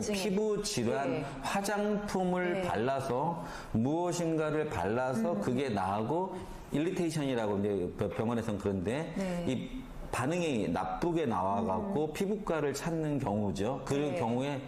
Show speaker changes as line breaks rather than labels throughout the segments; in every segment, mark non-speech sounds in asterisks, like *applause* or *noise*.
그러니까 피부 질환
네.
화장품을
네. 음.
발라서 무엇인가를 발라서 그게 나하고 일리테이션이라고 이제 병원에서는 그런데
네.
이 반응이 나쁘게 나와갖고 피부과를 찾는 경우죠. 그
음. 네.
경우에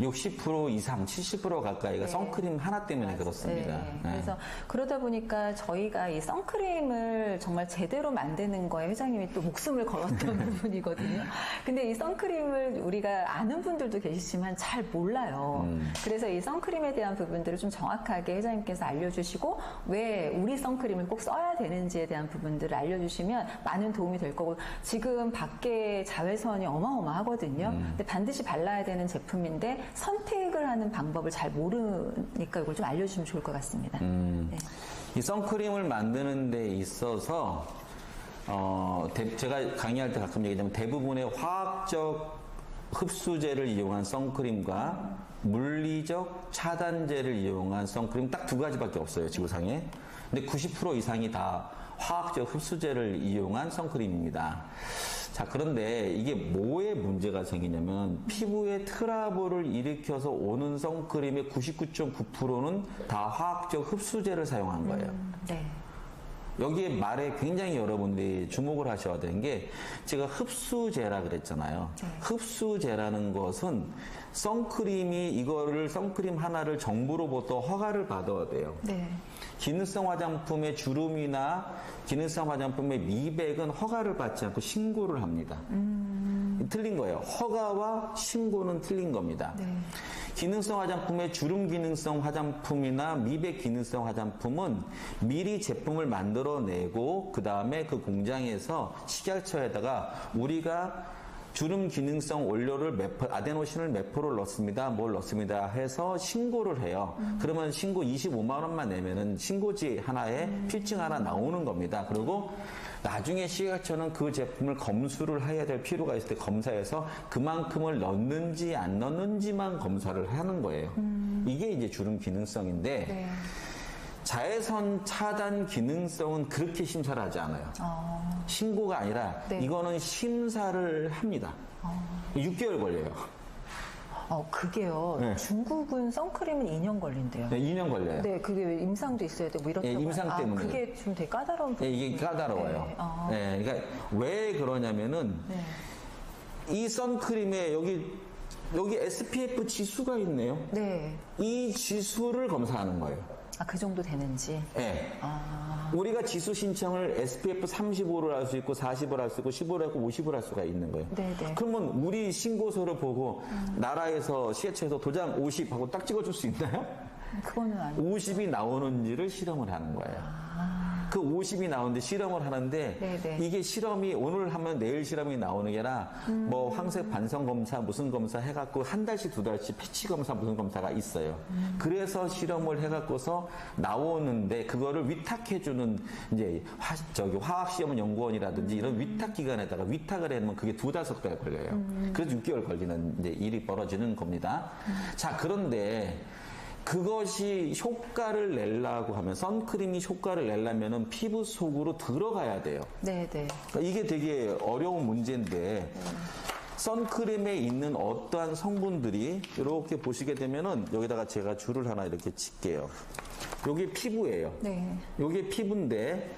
60% 이상, 70% 가까이가
네.
선크림 하나 때문에 그렇습니다.
네.
네.
그래서 그러다 보니까 저희가 이 선크림을 정말 제대로 만드는 거에 회장님이 또 목숨을 걸었던 *laughs* 부분이거든요. 근데 이 선크림을 우리가 아는 분들도 계시지만 잘 몰라요.
음.
그래서 이 선크림에 대한 부분들을 좀 정확하게 회장님께서 알려주시고 왜 우리 선크림을 꼭 써야 되는지에 대한 부분들을 알려주시면 많은 도움이 될 거고 지금 밖에 자외선이 어마어마하거든요.
음.
근데 반드시 발라야 되는 제품인데 선택을 하는 방법을 잘 모르니까 이걸 좀 알려주시면 좋을 것 같습니다.
음.
네.
이 선크림을 만드는 데 있어서 어, 대- 제가 강의할 때 가끔 얘기하면 대부분의 화학적 흡수제를 이용한 선크림과 물리적 차단제를 이용한 선크림 딱 두 가지밖에 없어요 지구상에. 근데 90% 이상이 다 화학적 흡수제를 이용한 선크림입니다. 자 그런데 이게 뭐에 문제가 생기냐면 피부에 트러블을 일으켜서 오는 선크림의 99.9%는 다 화학적 흡수제를 사용한 거예요.
네.
여기에 말에 굉장히 여러분들이 주목을 하셔야 되는 게 제가 흡수제라 그랬잖아요.
네.
흡수제라는 것은 선크림이 이거를 선크림 하나를 정부로부터 허가를 받아야 돼요.
네.
기능성 화장품의 주름이나 기능성 화장품의 미백은 허가를 받지 않고 신고를 합니다. 틀린 거예요. 허가와 신고는 틀린 겁니다.
네.
기능성 화장품의 주름 기능성 화장품이나 미백 기능성 화장품은 미리 제품을 만들어내고 그 다음에 그 공장에서 식약처에다가 우리가 주름 기능성 원료를 몇 퍼- 아데노신을 몇 프로를 넣습니다. 뭘 넣습니다. 해서 신고를 해요. 그러면 신고 25만 원만 내면은 신고지 하나에 필증 하나 나오는 겁니다. 그리고 나중에 식약처는 그 제품을 검수를 해야 될 필요가 있을 때 검사해서 그만큼을 넣는지 안 넣는지만 검사를 하는 거예요. 이게 이제 주름 기능성인데
네.
자외선 차단 기능성은 그렇게 심사를 하지 않아요.
어,
신고가 아니라
네.
이거는 심사를 합니다. 6개월 걸려요.
어, 그게요.
네.
중국은 선크림은 2년 걸린대요.
네, 2년 걸려요.
네, 그게 왜 임상도 있어야 되고 뭐 이렇게.
예, 임상 때문에.
아, 그게 좀 되게 까다로운
네,
부분.
이게 까다로워요.
네, 아.
네, 그러니까 왜 그러냐면은
네.
이 선크림에 여기 여기 SPF 지수가 있네요.
네.
이 지수를 검사하는 거예요.
아, 그 정도 되는지.
네.
아,
우리가 지수 신청을 SPF 35를 할 수 있고 40을 할 수 있고 15를 하고 50을 할 수가 있는 거예요.
네네.
그러면 우리 신고서를 보고 나라에서 시애처에서 도장 50 하고 딱 찍어줄 수 있나요?
그거는 안.
50이 나오는지를 실험을 하는 거예요. 그 50이 나오는데 실험을 하는데
네네.
이게 실험이 오늘 하면 내일 실험이 나오는 게 아니라 뭐 황색 반성 검사 무슨 검사 해갖고 한 달씩 두 달씩 패치 검사 무슨 검사가 있어요. 그래서 실험을 해갖고서 나오는데 그거를 위탁해주는 이제 화, 저기 화학시험 연구원이라든지 이런 위탁 기관에다가 위탁을 해놓으면 그게 두달석달 걸려요. 그래서 6개월 걸리는 이제 일이 벌어지는 겁니다. 자 그런데 그것이 효과를 내려고 하면 선크림이 효과를 내려면은 피부 속으로 들어가야 돼요.
네 네.
그러니까 이게 되게 어려운 문제인데 선크림에 있는 어떠한 성분들이 이렇게 보시게 되면은 여기다가 제가 줄을 하나 이렇게 칠게요. 요게 피부예요.
네.
요게 피부인데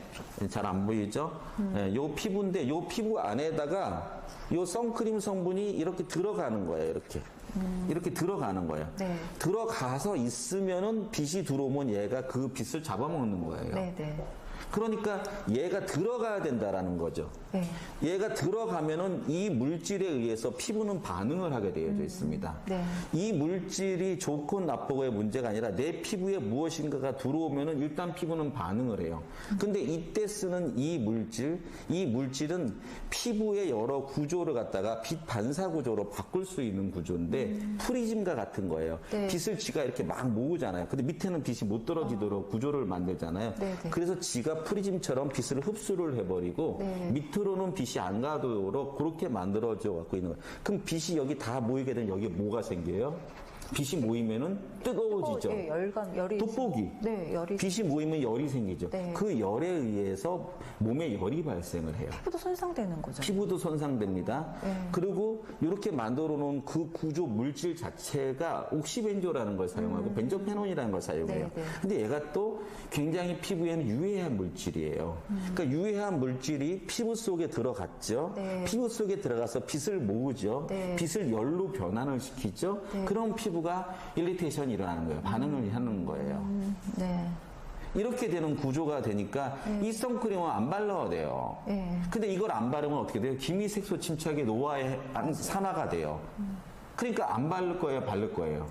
잘 안 보이죠? 네, 요 피부인데 요 피부 안에다가 요 선크림 성분이 이렇게 들어가는 거예요. 이렇게 이렇게 들어가는 거예요.
네.
들어가서 있으면은 빛이 들어오면 얘가 그 빛을 잡아먹는 거예요.
네 네.
그러니까 얘가 들어가야 된다라는 거죠.
네.
얘가 들어가면은 이 물질에 의해서 피부는 반응을 하게 되어져 있습니다.
네.
이 물질이 좋고 나쁘고의 문제가 아니라 내 피부에 무엇인가가 들어오면은 일단 피부는 반응을 해요. 근데 이때 쓰는 이 물질, 이 물질은 피부의 여러 구조를 갖다가 빛 반사 구조로 바꿀 수 있는 구조인데 프리즘과 같은 거예요.
네.
빛을 지가 이렇게 막 모으잖아요. 근데 밑에는 빛이 못 떨어지도록 구조를 만들잖아요.
네, 네.
그래서 지가 프리즘처럼 빛을 흡수를 해버리고
네.
밑으로는 빛이 안 가도록 그렇게 만들어져 갖고 있는 거예요. 그럼 빛이 여기 다 모이게 되면 여기에 뭐가 생겨요? 빛이 모이면은 뜨거워지죠.
어, 예, 열감, 열이.
돋보기.
네, 열이.
빛이 모이면 열이 생기죠.
네.
그 열에 의해서 몸에 열이 발생을 해요.
피부도 손상되는 거죠.
피부도 손상됩니다.
네.
그리고 이렇게 만들어 놓은 그 구조 물질 자체가 옥시벤조라는 걸 사용하고 벤조페논이라는 걸 사용해요.
음. 네, 네.
근데 얘가 또 굉장히 피부에는 유해한 물질이에요. 그러니까 유해한 물질이 피부 속에 들어갔죠.
네.
피부 속에 들어가서 빛을 모으죠.
네.
빛을 열로 변환을 시키죠. 그럼 피부 가 일리테이션이 일어나는 거예요. 반응을 하는 거예요.
음, 네.
이렇게 되는 구조가 되니까 이 선크림은 안 발라야 돼요.
네.
근데 이걸 안 바르면 어떻게 돼요? 기미색소 침착의 노화의 한 산화가 돼요. 그러니까 안 바를 거예요, 바를 거예요.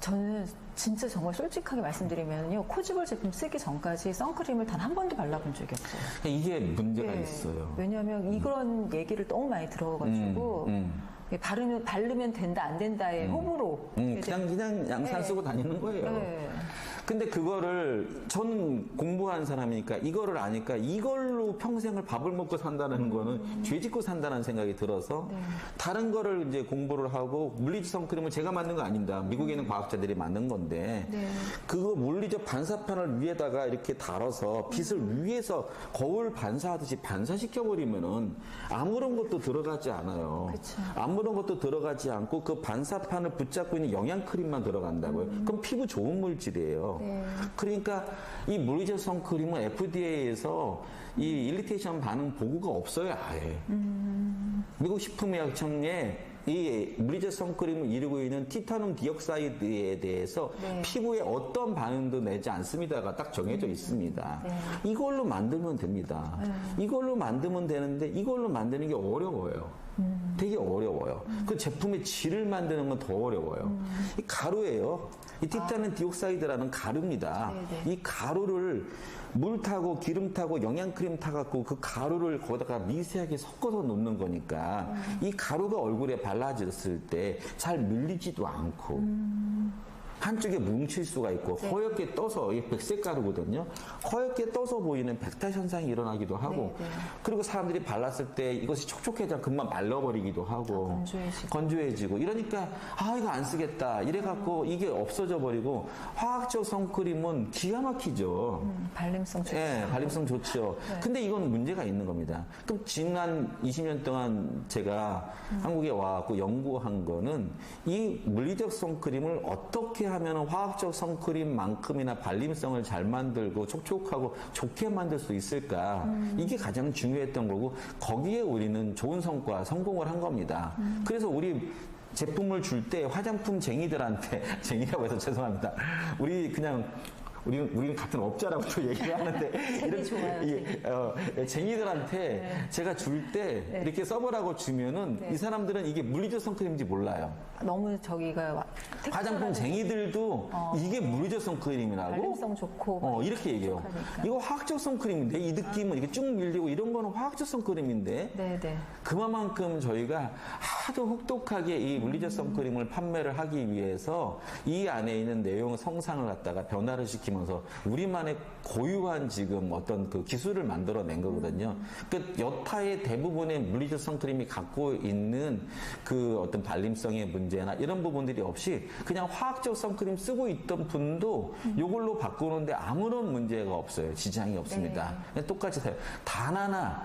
저는 진짜 정말 솔직하게 말씀드리면요. 코지볼 제품 쓰기 전까지 선크림을 단 한 번도 발라본 적이 없어요.
이게 문제가
예.
있어요.
왜냐하면 이런 얘기를 너무 많이 들어가지고
음,
예, 바르면 바르면 된다 안 된다의 호불호.
음, 그냥 그냥 양산
네.
쓰고 다니는 거예요.
네.
근데 그거를 저는 공부한 사람이니까 이거를 아니까 이걸로 평생을 밥을 먹고 산다는 거는 죄 짓고 산다는 생각이 들어서 다른 거를 이제 공부를 하고 물리지 선크림을 제가 만든 거 아닙니다. 미국에 있는 과학자들이 만든 건데
네.
그거 물리적 반사판을 위에다가 이렇게 달아서 빛을 위에서 거울 반사하듯이 반사시켜 버리면은 아무런 것도 들어가지 않아요.
그쵸.
아무런 것도 들어가지 않고 그 반사판을 붙잡고 있는 영양 크림만 들어간다고요. 그럼 피부 좋은 물질이에요.
네.
그러니까 이 물리적 선크림은 FDA에서 이 일리테이션 반응 보고가 없어요, 아예. 미국 식품의약청에 이 물리적 선크림을 이루고 있는 티타늄 디옥사이드에 대해서
네.
피부에 어떤 반응도 내지 않습니다가 딱 정해져 있습니다.
네.
이걸로 만들면 됩니다. 이걸로 만들면 되는데 이걸로 만드는 게 어려워요. 되게 어려워요. 그 제품의 질을 만드는 건 더 어려워요. 이 가루예요. 이 티타늄 디옥사이드라는 가루입니다.
네네.
이 가루를 물 타고 기름 타고 영양 크림 타갖고 그 가루를 거기다가 미세하게 섞어서 놓는 거니까 이 가루가 얼굴에 발라졌을 때 잘 밀리지도 않고 한쪽에 뭉칠 수가 있고
네.
허옇게 떠서 이게 백색 가루거든요. 허옇게 떠서 보이는 백타 현상이 일어나기도 하고
네, 네.
그리고 사람들이 발랐을 때 이것이 촉촉해져 금방 말라버리기도 하고
아, 건조해지고.
건조해지고 이러니까 아 이거 안 쓰겠다 이래 갖고 이게 없어져 버리고 화학적 선크림은 기가 막히죠.
음, 발림성 좋죠.
예, 발림성 좋죠.
네.
근데 이건 문제가 있는 겁니다. 그럼 지난 20년 동안 제가
음.
한국에 와갖고 연구한 거는 이 물리적 선크림을 어떻게 하면 화학적 선크림만큼이나 발림성을 잘 만들고 촉촉하고 좋게 만들 수 있을까?
음.
이게 가장 중요했던 거고 거기에 우리는 좋은 성과, 성공을 한 겁니다.
음.
그래서 우리 제품을 줄 때 화장품 쟁이들한테 *laughs* 쟁이라고 해서 죄송합니다. 우리 그냥 우리는 우리는 같은 업자라고 또 얘기를 하는데 *laughs*
쟁이 좋아요,
이, 어, 쟁이들한테 제가 줄때
네.
이렇게 써보라고 주면은
네.
이 사람들은 이게 물리적 선크림인지 몰라요.
너무 저기가 와-
화장품 쟁이들도 이게 물리적 선크림이라고
어. 발림성 좋고
어, 이렇게 얘기해요.
촉촉하니까.
이거 화학적 선크림인데 이 느낌은 이렇게 쭉 밀리고 이런 거는 화학적 선크림인데
네네.
그만큼 저희가 하도 혹독하게 이 물리적 선크림을 판매를 하기 위해서 이 안에 있는 내용 성상을 갖다가 변화를 시키면 서 우리만의 고유한 지금 어떤 그 기술을 만들어낸 거거든요. 그 여타의 대부분의 물리적 선크림이 갖고 있는 그 어떤 발림성의 문제나 이런 부분들이 없이 그냥 화학적 선크림 쓰고 있던 분도 이걸로 바꾸는데 아무런 문제가 없어요. 지장이 없습니다. 그냥 똑같이 사요. 단 하나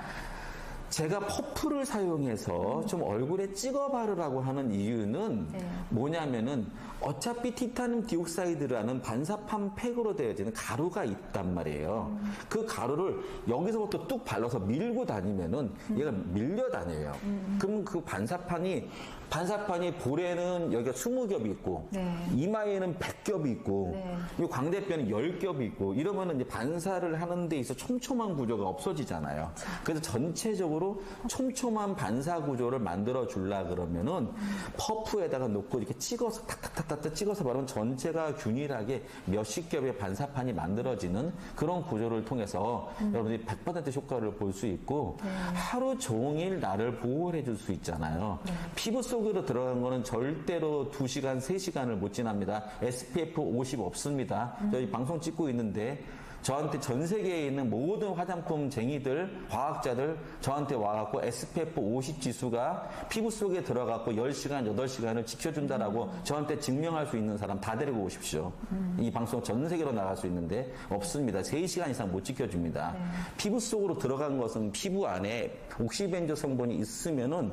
제가 퍼프를 사용해서 좀 얼굴에 찍어 바르라고 하는 이유는
네.
뭐냐면은 어차피 티타늄 디옥사이드라는 반사판 팩으로 되어지는 가루가 있단 말이에요. 그 가루를 여기서부터 뚝 발라서 밀고 다니면은 얘가 밀려 다녀요. 그러면 그 반사판이 반사판이 볼에는 여기가 20겹이 있고
네.
이마에는 100겹이 있고
네.
이 광대뼈는 10겹이 있고 이러면은 이제 반사를 하는 데 있어 촘촘한 구조가 없어지잖아요. 그래서 전체적으로 촘촘한 반사 구조를 만들어 줄라 그러면은 퍼프에다가 놓고 이렇게 찍어서 탁탁탁탁 찍어서 바르면 전체가 균일하게 몇십 겹의 반사판이 만들어지는 그런 구조를 통해서 여러분들이 100% 효과를 볼 수 있고 하루 종일 나를 보호해 줄 수 있잖아요. 피부 속으로 들어간 거는 절대로 2시간, 3시간을 못 지납니다. SPF 50 없습니다. 저희 방송 찍고 있는데 저한테 전 세계에 있는 모든 화장품 쟁이들, 과학자들 저한테 와갖고 SPF 50 지수가 피부 속에 들어갖고 10시간, 8시간을 지켜준다라고 저한테 증명할 수 있는 사람 다 데리고 오십시오. 이 방송 전 세계로 나갈 수 있는데 없습니다. 3시간 이상 못 지켜줍니다. 피부 속으로 들어간 것은 피부 안에 옥시벤저 성분이 있으면은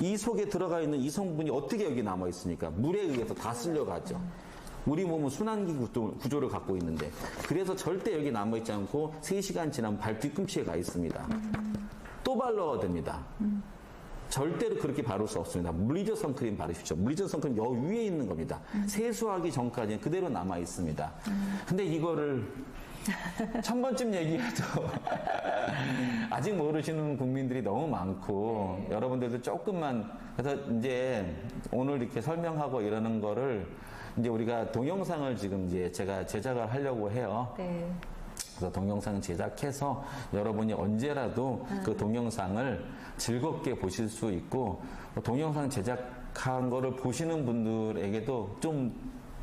이 속에 들어가 있는 이 성분이 어떻게 여기 남아 있으니까 물에 의해서 다 쓸려가죠. 우리 몸은 순환기 구조를 갖고 있는데 그래서 절대 여기 남아있지 않고 3시간 지나면 발 뒤꿈치에 가 있습니다. 또 발라야 됩니다. 절대로 그렇게 바를 수 없습니다. 물리적 선크림 바르십시오. 물리적 선크림 여 위에 있는 겁니다. 세수하기 전까지는 그대로 남아 있습니다. 근데 이거를 *laughs* 천 번쯤 얘기해도 *laughs* 아직 모르시는 국민들이 너무 많고 여러분들도 조금만 그래서 이제 오늘 이렇게 설명하고 이러는 거를 이제 우리가 동영상을 지금 이제 제가 제작을 하려고 해요.
네.
그래서 동영상 제작해서 여러분이 언제라도 그 동영상을 즐겁게 보실 수 있고 동영상 제작한 거를 보시는 분들에게도 좀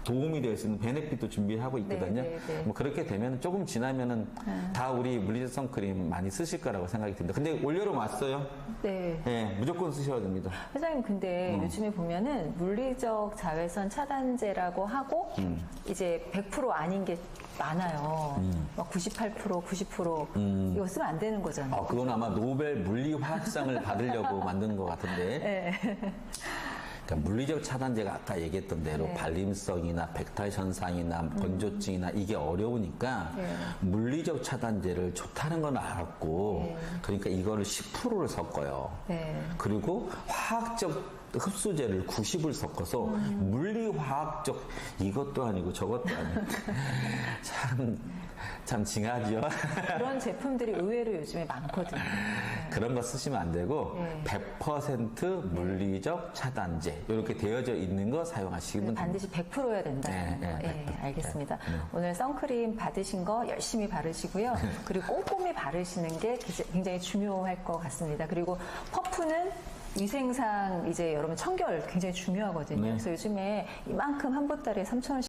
도움이 될 수 있는 베네핏도 준비하고 있거든요.
네, 네, 네.
뭐 그렇게 되면 조금 지나면은 다 우리 물리적 선크림 많이 쓰실 거라고 생각이 듭니다. 근데 올여름 왔어요.
네.
예, 무조건 쓰셔야 됩니다.
회장님 근데 요즘에 보면은 물리적 자외선 차단제라고 하고 이제 100% 아닌 게 많아요. 막 98%, 90% 이거 쓰면 안 되는 거잖아요.
어, 그건 아마 노벨 물리화학상을 받으려고 *laughs* 만든 것 같은데.
네.
그러니까 물리적 차단제가 아까 얘기했던 대로
네.
발림성이나 백탈 현상이나 건조증이나 이게 어려우니까
네.
물리적 차단제를 좋다는 건 알았고
네.
그러니까 이거를 10%를 섞어요.
네.
그리고 화학적 흡수제를 90을 섞어서 물리화학적 이것도 아니고 저것도 아니고 *laughs* 참, 참 징하죠.
그런 제품들이 의외로 요즘에 많거든요. *laughs*
그런 거 쓰시면 안 되고
네.
100% 물리적 차단제 이렇게 되어져 있는 거 사용하시면 됩니다.
반드시 100%여야 된다.
네, 네,
예,
100%.
알겠습니다. 오늘 선크림 받으신 거 열심히 바르시고요. *laughs* 그리고 꼼꼼히 바르시는 게 굉장히 중요할 것 같습니다. 그리고 퍼프는 위생상 이제 여러분 청결 굉장히 중요하거든요.
네.
그래서 요즘에 이만큼 한 보따리에 3,000원씩